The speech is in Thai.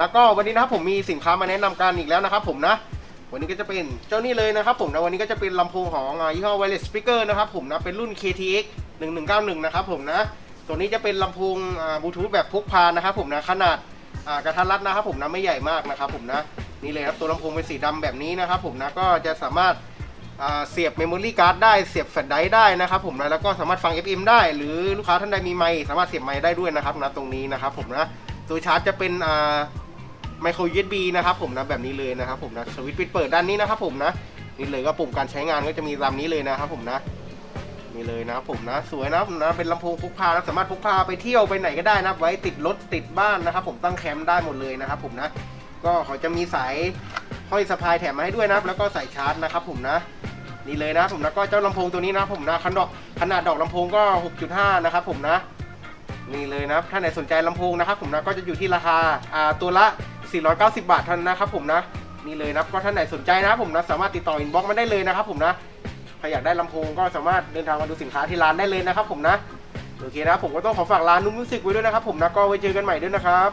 แล้วก็วันนี้นะครับผมมีสินค้ามาแนะนำกันอีกแล้วนะครับผมนะ วันนี้ก็จะเป็นเจ้านี่เลยนะครับผมนะวันนี้ก็จะเป็นลำโพงของยี่ห้อ wireless speaker นะครับผมนะเป็นรุ่น KTX 1191 นะครับผมนะ ตัวนี้จะเป็นลำโพงบลูทูธแบบพกพานะครับผมนะขนาดกระทัดรัดนะครับผมนะไม่ใหญ่มากนะครับผมนะนี่เลยครับตัวลำโพงเป็นสีดำแบบนี้นะครับผมนะก็จะสามารถเสียบเมมโมรี่การ์ดได้เสียบแฟลชไดรฟ์ได้นะครับผมนะแล้วก็สามารถฟัง FM ได้ หรือลูกค้าท่านใดมีไมค์สามารถเสียบไมค์ได้ด้วยนะครับนะตรงนี้นะครับผมนะตัวชาร์จจะเป็นอ่า ไมโคร USB นะครับผมนะแบบนี้เลยนะครับผมนะสวิตช์ปิดเปิดด้านนี้นะครับผมนะนี่เลยก็ปุ่มการใช้งานก็จะมีตามนี้เลยนะครับผมนะนี่เลยนะครับผมนะสวยนะนะเป็นลำโพงพกพานะสามารถพกพาไปเที่ยวไปไหนก็ได้นับไว้ติดรถติดบ้านนะครับผมตั้งแคมป์ได้หมดเลยนะครับผมนะก็เขาจะมีสายห้อยสะพายแถมมาให้ด้วยนะแล้วก็สายชาร์จนะครับผมนะนี่เลยนะครับผมนะก็เจ้าลำโพงตัวนี้นะครับผมนะขนาดขนาดดอกลำโพงก็ 6.5 นะครับผมนะนี่เลยนะถ้าไหนสนใจลำโพงนะครับผมนะก็จะอยู่ที่ราคาตัวละ 490 บาทเท่านั้นนะครับผมนะนี่เลยนะก็ท่านไหนสนใจนะครับผมนะสามารถติดต่ออินบ็อกซ์มาได้เลยนะครับผมนะใครอยากได้ลำโพงก็สามารถเดินทางมาดูสินค้าที่ร้านได้เลยนะครับผมนะโอเคนะผมก็ต้องขอฝากร้านนุ่มมิวสิกไว้ด้วยนะครับผมนะก็ไว้เจอกันใหม่ด้วยนะครับ